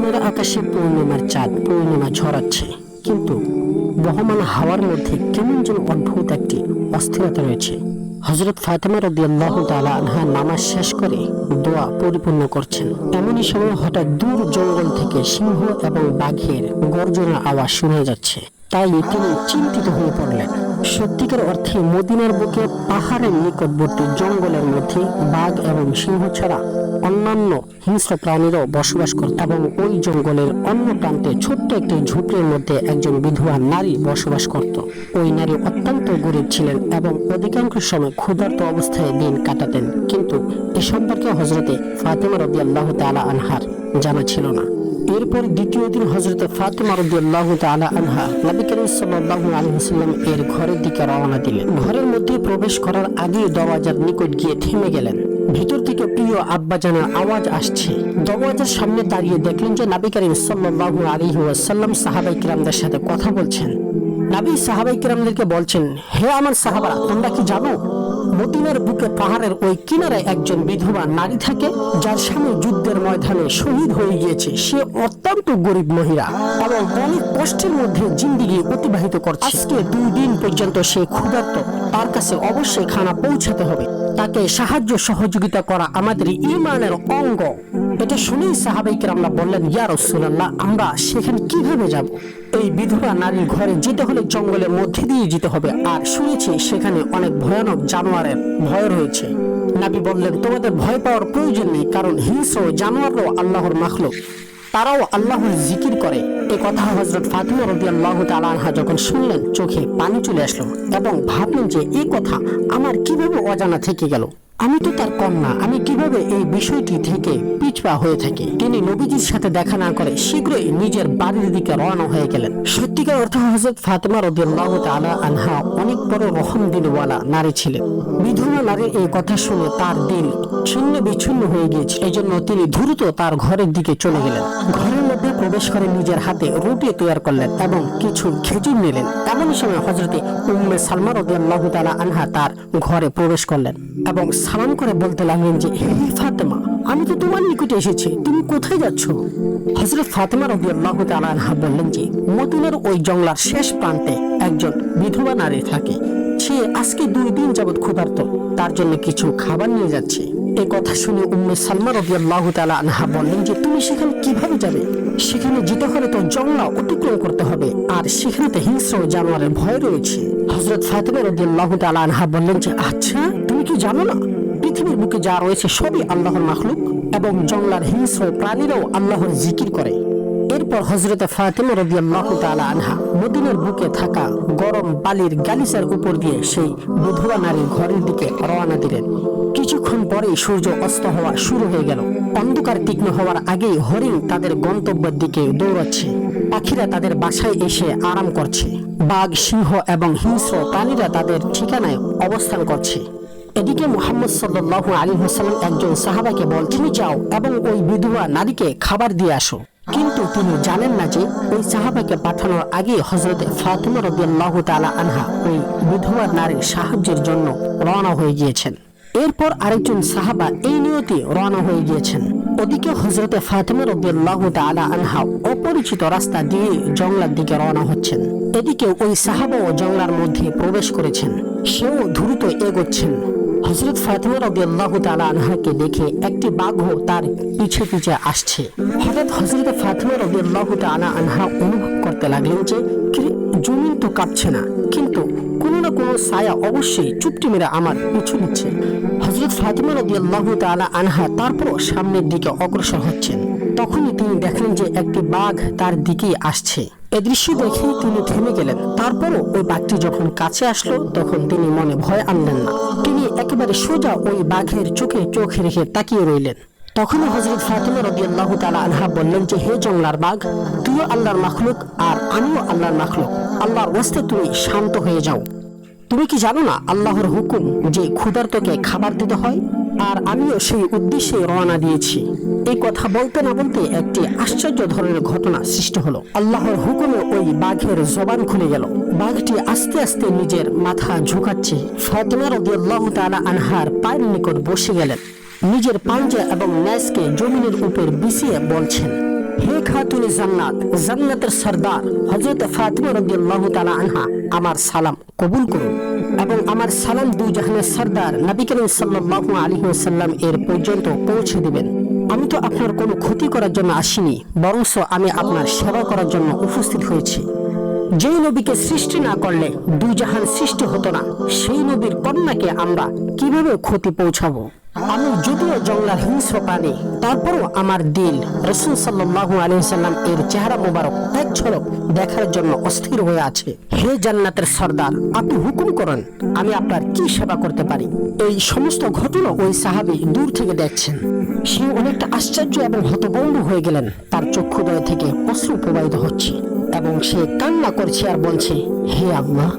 চাঁদের আকাশে পূর্ণিমার চাঁদ, পূর্ণিমা ঝরাচ্ছে। কিন্তু বহমান হাওয়ার মধ্যে কেমন যেন অদ্ভুত একটি অস্থিরতা রয়েছে। হজরত ফাতেমা রদি আল্লাহ তালা আনহা নামাজ শেষ করে দোয়া পরিপূর্ণ করছেন। এমনই সময় হঠাৎ দূর জঙ্গল থেকে সিংহ এবং বাঘের গর্জনের আওয়াজ শোনা যাচ্ছে। তাই তিনি চিন্তিত হয়ে পড়লেন। সত্যিকার অর্থে মদিনার বুকে পাহাড়ের নিকটবর্তী জঙ্গলের মধ্যে বাঘ এবং সিংহ ছাড়া অন্যান্য হিংস্র প্রাণীরও বসবাস করত এবং ওই জঙ্গলের অন্য প্রান্তে ছোট্ট একটি ঝুপড়ির মধ্যে একজন বিধবা নারী বসবাস করত। ওই নারী অত্যন্ত গরিব ছিলেন এবং অধিকাংশ সময় ক্ষুধার্ত অবস্থায় দিন কাটাতেন। কিন্তু এ সম্পর্কে হজরতে ফাতেমা রবি আল্লাহ তালা আনহার জানা ছিল না। এরপর দ্বিতীয় দিন হজরত ফাতেমা তাআলা আনহা নবী করিম সাল্লাল্লাহু আলাইহি ওয়াসাল্লাম এর ঘরের দিকে রওনা দিলেন। ঘরের মধ্যে প্রবেশ করার আগে দরওয়াজার নিকট গিয়ে থেমে গেলেন। ভিতর থেকে প্রিয় আব্বাজানের আওয়াজ আসছে। দরওয়াজার সামনে দাঁড়িয়ে দেখলেন যে নবী করিম সাল্লাল্লাহু আলাইহি ওয়াসাল্লাম সাহাবাই কিরামদের সাথে কথা বলছেন। নাবি সাহাবাই কিরামদেরকে বলছেন, হে আমার সাহাবারা, তোমরা কি জানো মদিনার বুকে পাহাড়ের ওই কিনারে একজন বিধবা নারী থাকে, যার স্বামী যুদ্ধের ময়দানে শহীদ হয়ে গিয়েছে। সে অত্যন্ত গরিব মহিলা এবং অনেক কষ্টের মধ্যে জিন্দিগি অতিবাহিত করছে। আজকে দুই দিন পর্যন্ত সে ক্ষুধার্ত। তার কাছে অবশ্যই খানা পৌঁছাতে হবে। তাকে সাহায্য সহযোগিতা করা আমাদের ইমানের অঙ্গ। এটা শুনেই সাহাবাইকে আমরা বললেন, ইয়া রসুল্লাহ আমরা সেখানে কীভাবে যাব? এই বিধবা নারীর ঘরে যেতে হলে জঙ্গলের মধ্যে দিয়ে যেতে হবে। আর শুনেছি সেখানে অনেক ভয়ানক জানোয়ারের ভয় রয়েছে। নাবি বললেন, তোমাদের ভয় পাওয়ার প্রয়োজন নেই, কারণ হিংস্র জানোয়ারও আল্লাহর মাখলুক। তারাও আল্লাহর জিকির করে। এ কথা হজরত ফাতিমা রবি আল্লাহ আনহা যখন শুনলেন, চোখে পানি চলে আসলো এবং ভাবলেন যে এই কথা আমার কীভাবে অজানা থেকে গেল? আমি তো তার কন্যা। আমি কীভাবে এই বিষয়টি থেকে পিছপা হয়ে থাকি? তিনি নবীজির সাথে দেখা না করে শীঘ্রই নিজের বাড়ির দিকে রওনা হয়ে গেলেন। সত্যিকার অর্থ হজরত ফাতেমা রদিয়াল্লাহু তাআলা আনহা অনেক বড় রহম দিলওয়ালা নারী ছিলেন। বিধবা নারীর এই কথা শুনে তার দিল ছিন্ন বিচ্ছিন্ন হয়ে গিয়েছে। এই জন্য তিনি দ্রুত তার ঘরের দিকে চলে গেলেন। ঘরের মধ্যে প্রবেশ করে নিজের হাতে রুটি তৈরি করলেন এবং কিছু খেজুর নিলেন। এমন সময় হজরতে উম্মে সালমা রদিয়াল্লাহু তাআলা আনহা তার ঘরে প্রবেশ করলেন এবং সালাম করে বলতে লাগলেন যে, হে ফাতেমা, আমি তো তোমার নিকটে এসেছি, তুমি কোথায় যাচ্ছ? হজরত ফাতেমা রবি আল্লাহ আনহা বললেন যে, মদিনার ওই জংলার শেষ প্রান্তে একজন বিধবা নারী থাকে। সে আজকে দুই দিন যাবৎ ক্ষুধার্ত, তার জন্য কিছু খাবার নিয়ে যাচ্ছে। এই কথা শুনে উম্মে সালমা রবি আল্লাহ আনহা বললেন যে, তুমি সেখানে কীভাবে যাবে? সেখানে যেতে হলে তো জংলা অতিক্রম করতে হবে, আর সেখানে তো হিংস্র জানোয়ারের ভয় রয়েছে। হজরত ফাতেমা রবি আল্লাহ আনহা বললেন যে আচ্ছা তুমি কি জানো না? পৃথিবীর বুকে যা রয়েছে সবই আল্লাহর মাখলুক এবং জংলার হিংস্র প্রাণীরাও আল্লাহর জিকির করে। এরপর হজরত ফাতেমা রবি আল্লাহ আনহা মদিনার বুকে থাকা গরম বালির গালিচার উপর দিয়ে সেই বিধবা নারীর ঘরের দিকে রওনা দিলেন। কিছুক্ষণ পরেই সূর্য অস্ত হওয়া শুরু হয়ে গেল। অন্ধকার তীক্ষ্ণ হওয়ার আগেই হরিণ তাদের গন্তব্যের দিকে দৌড়াচ্ছে। পাখিরা তাদের বাসায় এসে আরাম করছে। বাঘ, সিংহ এবং হিংস্র প্রাণীরা তাদের ঠিকানায় অবস্থান করছে। এদিকে মোহাম্মদ সাল্লাহ আলী হাসালাম একজন সাহাবাকে বল, তুমি যাও এবং ওই বিধবা নারীকে খাবার দিয়ে আসো। কিন্তু তিনি জানেন না যে ওই সাহাবাকে পাঠানোর আগে হজরত ফাতিমা রবিআল্লাহ তালা আনহা ওই বিধবা নারীর সাহায্যের জন্য রওনা হয়ে গিয়েছেন। এরপর আরেকজন সাহাবা এই নিয়তে রওনা হয়ে গিয়েছেন। ওদিকে হজরতে ফাতিমা রবিআল্লাহ তালা আনহা অপরিচিত রাস্তা দিয়ে জংলার দিকে রওনা হচ্ছেন। এদিকে ওই সাহাবাও জংলার মধ্যে প্রবেশ করেছেন। সেও দ্রুত এগোচ্ছেন। হজরত ফাতিমা রবিআল্লাহ তালা আনহাকে দেখে একটি বাঘও তার পিছে পিছে আসছে। হঠাৎ হজরত ফাতিমা রবিআল্লাহ তালা আনহা অনুভব করতে লাগলেন যে জমিন তো কাঁপছে না, কিন্তু কোনো না কোনো ছায়া অবশ্যই চুপটি মেরে আমার পিছু নিচ্ছে। হজরত ফাতিমা রবিআল্লাহ তালা আনহা তারপরও সামনের দিকে অগ্রসর হচ্ছেন। তখনই তিনি দেখলেন যে একটি বাঘ তার দিকেই আসছে। এ দৃশ্য দেখে তিনি থেমে গেলেন। তারপরও ওই বাঘটি যখন কাছে আসলো, তখন তিনি মনে ভয় আনলেন না। তিনি একেবারে সোজা ওই বাঘের চোখে চোখ রেখে তাকিয়ে রইলেন। তখন হজরত ফাতিমা রবি আল্লাহ তালা আনহা বললেন যে, হে জংলার বাঘ, তুইও আল্লাহর মাখলুক আর আমিও আল্লাহর মাখলুক। আল্লাহর ওয়াস্তে তুমি শান্ত হয়ে যাও। তুমি কি জানো না আল্লাহর হুকুম যে ক্ষুধার্তকে খাবার দিতে হয়? আর আমিও সেই উদ্দেশ্যে রওনা দিয়েছি। এই কথা বলতে না বলতে একটি আশ্চর্য ধরনের ঘটনা সৃষ্টি হলো। আল্লাহর হুকুমে ওই বাঘের জবান খুলে গেল। বাঘটি আস্তে আস্তে নিজের মাথা ঝুঁকাচ্ছে। ফাতিমা রাদিয়াল্লাহু তালা আনহার পায়ের নিকট বসে গেলেন। নিজের পাঞ্জা এবং ন্যাসকে জমিনের উপর বিছিয়ে বলছেন হে খাতুন জান্নাত, জান্নাতের সর্দার হযরত ফাতিমা রাদিয়াল্লাহু তাআলা আনহা আমার সালাম কবুল করুন এবং আমার সালাম দুই জাহানের সর্দার নবী করিম সাল্লাল্লাহু আলাইহি ওয়াসাল্লাম এর পর্যন্ত পৌঁছে দিবেন। আমি তো আপনার কোনো ক্ষতি করার জন্য আসিনি বরং আমি আপনার সেবা করার জন্য উপস্থিত হয়েছি। যেই নবীকে সৃষ্টি না করলে দুই জাহান সৃষ্টি হতো না, সেই নবীর কন্যাকে আমরা কীভাবে ক্ষতি পৌঁছাবো? আমি যদিও জঙ্গলার হিংস্র প্রাণী, তারপরও আমার দিল রসুল সাল্লাল্লাহু আলাইহি সাল্লাম এর চেহারা মোবারক এক ঝলক দেখার জন্য অস্থির হয়ে আছে। হে জান্নাতের সর্দার, আপনি হুকুম করেন, আমি আপনার কি সেবা করতে পারি? এই সমস্ত ঘটনা ওই সাহাবী দূর থেকে দেখছেন। সে অনেকটা আশ্চর্য এবং হতভম্ব হয়ে গেলেন, তার চক্ষুদয় থেকে অশ্রু প্রবাহিত হচ্ছে। এবং সে কান্না করছে আর বলছে, হে আল্লাহ,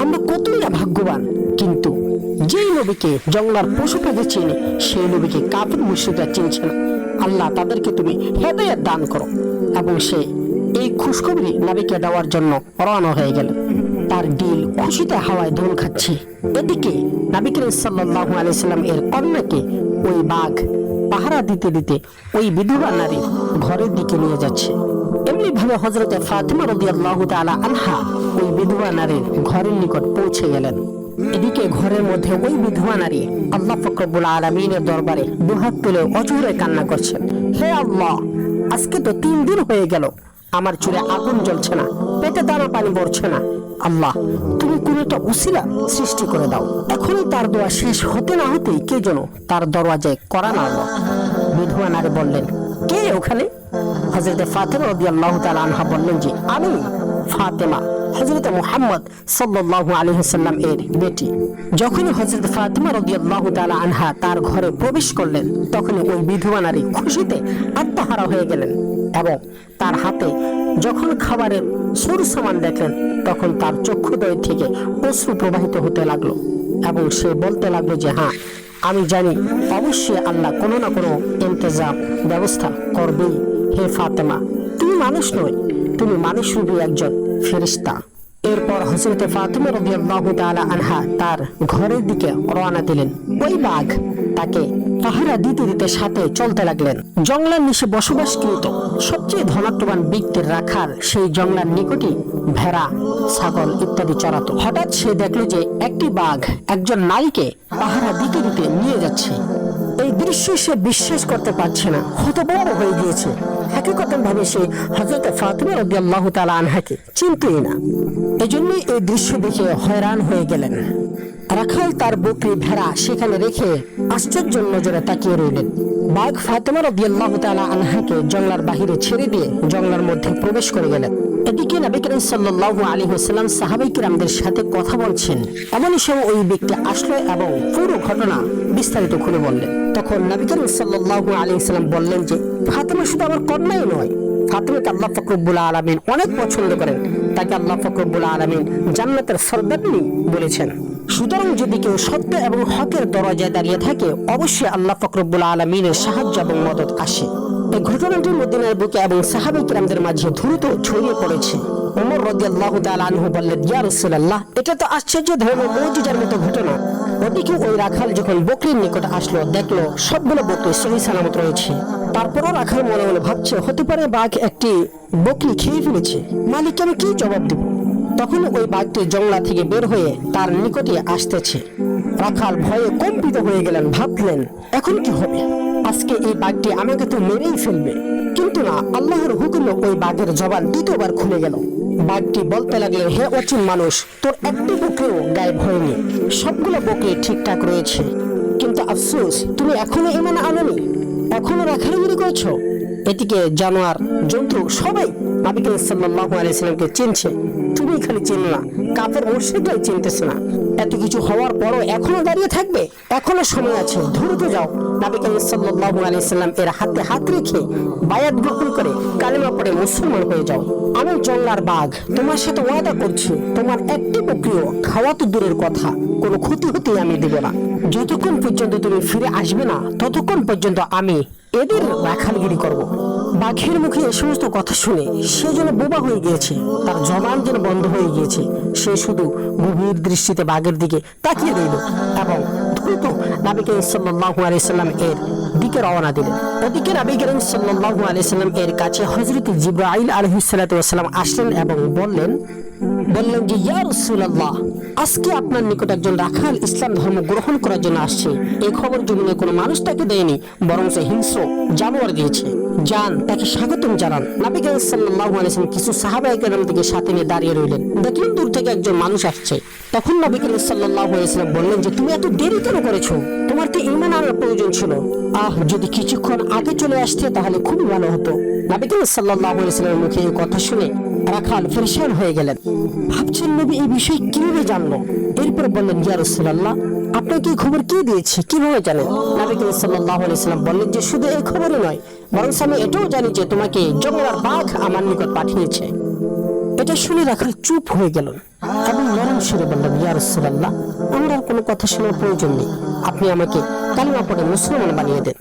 আমরা কতই না ভাগ্যবান। কিন্তু যেই নবীকে জঙ্গলার পশু পাখি চিনে, সেই নবীকে কাফির মুর্শিদরা চিনছে না। আল্লাহ তাদেরকে তুমি হেদায়াত দান করো। এবং সে এই খুশখবরি নবীকে দেওয়ার জন্য রওনা হয়ে গেল। তার দিল খুশিতে হাওয়ায় দোল খাচ্ছে। এদিকে নবী করিম সাল্লাল্লাহু আলাইহি সাল্লাম এর কন্যাকে ওই বাঘ পাহারা দিতে দিতে ওই বিধবা নারী ঘরের দিকে নিয়ে যাচ্ছে। এমনি ভাবে হজরত ফাতিমা রাদিয়াল্লাহু তাআলা আনহা ওই বিধবা নারীর ঘরের নিকট পৌঁছে গেলেন। এদিকে ঘরের মধ্যে ওই বিধবা নারী আল্লাহ ফকরবুল আলমিনের দরবারে দুহাত তুলে অজুরে কান্না করছেন। হে আল্লাহ, আজকে তো তিন দিন হয়ে গেল, আমার চুলে আগুন জ্বলছে না, পেটে দানা পানি পড়ছে না। আল্লাহ, তুমি কোন একটা উসিলা সৃষ্টি করে দাও। এখনই তার দোয়া শেষ হতে না হতেই কে যেন তার দরওয়াজায় করা না বিধবা নারী বললেন, কে ওখানে? হজরত ফাতেমা রাদিয়াল্লাহু তাআলা আনহা বললেন যে, আমি ফাতেমা হজরত মুহাম্মদ সাল্লাল্লাহু আলাইহি সাল্লাম এর বেটি। যখনই হজরত ফাতেমা রাদিয়াল্লাহু তাআলা আনহা তার ঘরে প্রবেশ করলেন, তখনই ওই বিধবা নারী খুশিতে আত্মহারা হয়ে গেলেন এবং তার হাতে যখন খাবারের সরু সামান দেখলেন, তখন তার চক্ষুদয় থেকে অশ্রু প্রবাহিত হতে লাগল এবং সে বলতে লাগল যে হ্যাঁ আমি জানি, অবশ্যই আল্লাহ কোনো না কোনো ইন্তজাম ব্যবস্থা করবেই। হে ফাতেমা, তুমি মানুষ নয় তুমি মানুষ রূপী একজন ফেরিস্তা এরপর হজরত ফাতেমা রাদিয়াল্লাহু তাআলা আনহা তার ঘরের দিকে রওনা দিলেন। ওই বাঘ তাকে পাহারা দিতে দিতে সাথে চলতে লাগলেন। জঙ্গলের নিচে বসবাসকৃত সবচেয়ে ধনাত্মবান ব্যক্তির রাখার সেই জঙ্গলার নিকটই ভেড়া, ছাগল ইত্যাদি চড়াতো। হঠাৎ সে দেখল যে একটি বাঘ একজন নারীকে পাহারা দিতে দিতে নিয়ে যাচ্ছে। এই দৃশ্য সে বিশ্বাস করতে পারছে না। হতবড় হয়ে গিয়েছে। হাকিকতন ভাবে সে হজরত ফাতিমা রাদিয়াল্লাহু তাআলা আনহাকে চিনতই না। এজন্যই এই দৃশ্য দেখে হয়রান হয়ে গেলেন। রাখাল তার বকরি ভেড়া সেখানে রেখে আশ্চর্য নজরে তাকিয়ে রইলেন। বাঘ ফাতেমা রাদিয়াল্লাহু তালা আনহাকে জঙ্গলার বাহিরে ছেড়ে দিয়ে জঙ্গলার মধ্যে প্রবেশ করে গেলেন। এদিকে নবী করিম সাল্লাল্লাহু আলাইহি ওয়াসাল্লাম সাহাবাই কিরামদের সাথে কথা বলছেন। এমনই সময় ওই ব্যক্তি আসলো এবং পুরো ঘটনা বিস্তারিত খুলে বললেন। তখন নবী করিম সাল্লাল্লাহু আলাইহি ওয়াসাল্লাম বললেন যে, ফাতেমা শুধু আমার কন্যাই নয়, ফাতেমাকে আল্লাহ ফকরবুল আলমিন অনেক পছন্দ করেন। তাকে আল্লাহ ফকরবুল আলমিন জান্নাতের সর্দারনি বলেছেন। সুতরাং যদি কেউ সত্য এবং হকের দরজায় দাঁড়িয়ে থাকে, অবশ্যই আল্লাহ ফকরবুল আলমিনের সাহায্য এবং মদত আসে। এই ঘটনাটি মদিনার বুকে এবং সাহাবি কিরামদের মাঝে দ্রুত ছড়িয়ে পড়েছে। ওমর রাদিয়াল্লাহু তাআলা আনহু বললেন, ইয়া রাসূলুল্লাহ, এটা তো আশ্চর্য ধরনের মুজিজার মতো ঘটনা। ওদিকে ওই রাখাল যখন বকরির নিকট আসলো, দেখল সবগুলো বকরি সহি সালামত রয়েছে। তারপরও রাখাল মনে মনে ভাবছে, হতে পারে বাঘ একটি বকরি খেয়ে ফেলেছে। মালিককে আমি কি জবাব দেব? তখন ওই বাঘটি জংলা থেকে বের হয়ে তার নিকটে আসতেছে। রাখাল ভয়ে কম্পিত হয়ে গেলেন, ভাবলেন, এখন কি হবে? আজকে এই বাঘটি আমাকে তো মেরেই ফেলবে। কিন্তু না, আল্লাহর হুকুমে ওই বাঘের জবান দ্বিতীয়বার খুলে গেল। বাঘটি বলতে লাগলেন হে অচিন মানুষ, তোর একটি বকরিও গায়েব হয়নি। সবগুলো বকরি ঠিকঠাক রয়েছে। কিন্তু আফসোস, তুমি এখনও ইমান আনোনি? এখনও রাখালিগিরি করছ? এদিকে জানোয়ার, জন্তু, সবাই নবীকে সাল্লাল্লাহু আলাইহি সাল্লামকে চিনছে। তুমি চিনো না। কাপের চিনতেছে না। এত কিছু হওয়ার পরও এখনও দাঁড়িয়ে থাকবে? এখনও সময় আছে যাও। সাল্লাম এর হাতে হাত রেখে বায়াত গ্রহণ করে পড়ে মুসলমান হয়ে যাও। আমি জঙ্গলার বাঘ, তোমার সাথে ওয়াদা করছি। তোমার একটি বকরিও খাওয়া তো দূরের কথা, কোনো ক্ষতি হতে আমি দেব না। যতক্ষণ পর্যন্ত তুমি ফিরে আসবে না, ততক্ষণ পর্যন্ত আমি এদের রাখালগিরি করব। বাঘের মুখে এ সমস্ত কথা শুনে সে যেন বোবা হয়ে গিয়েছে, তার জবান যেন বন্ধ হয়ে গিয়েছে। সে শুধু গভীর দৃষ্টিতে বাঘের দিকে তাকিয়ে রইল এবং দ্রুত নাবিকে ইসলাম্লাহু আলি সাল্লাম এর দিকে রওনা দিলেন। ওদিকে নাবি করিম সাল্লাহু আলাইহি সাল্লাম এর কাছে হজরত জিব্রাইল আলহিসাল্লাম আসলেন এবং বললেন বললেন যে, ইয়া আজকে আপনার নিকট একজন রাখাল ইসলাম ধর্ম গ্রহণ করার জন্য আসছে। এই খবর জমিনে কোনো মানুষ তাকে দেয়নি, বরং সে হিংস্র জানোয়ার দিয়েছে। যান, তাকে স্বাগতম জানান। নবী করিম সাল্লাল্লাহু কিছু সাহাবায়ে কেরাম থেকে সাথে নিয়ে দাঁড়িয়ে রইলেন। দেখলেন দূর থেকে একজন মানুষ আসছে। তখন নবী সাল্লাল্লাহু আলাইহি বললেন যে, তুমি এত দেরি কেন করেছ? তোমার তো ঈমান আনার প্রয়োজন ছিল। আহ, যদি কিছুক্ষণ আগে চলে আসতে তাহলে খুবই ভালো হতো। নবী করিম সাল্লাল্লাহু মুখে এই কথা শুনে রাখাল ফেরেশান হয়ে গেলেন। ভাবছেন নবী এই বিষয় কীভাবে জানলো? এরপর বললেন, ইয়া রাসূলুল্লাহ আপনাকে এই খবর কে দিয়েছে? কীভাবে জানেন? নবী করিম সাল্লাল্লাহু আলাইহি সাল্লাম বললেন যে, শুধু এই খবরই নয় বরং আমি এটাও জানি যে, তোমাকে জঙ্গলার বাঘ আমার নিকট পাঠিয়েছে। এটা শুনে রাখাল চুপ হয়ে গেল এবং নরম সুরে বললেন, ইয়া রাসূলুল্লাহ, আমার আর কোনো কথা শোনার প্রয়োজন নেই। আপনি আমাকে কালিমা পড়ে মুসলমান বানিয়ে দেন।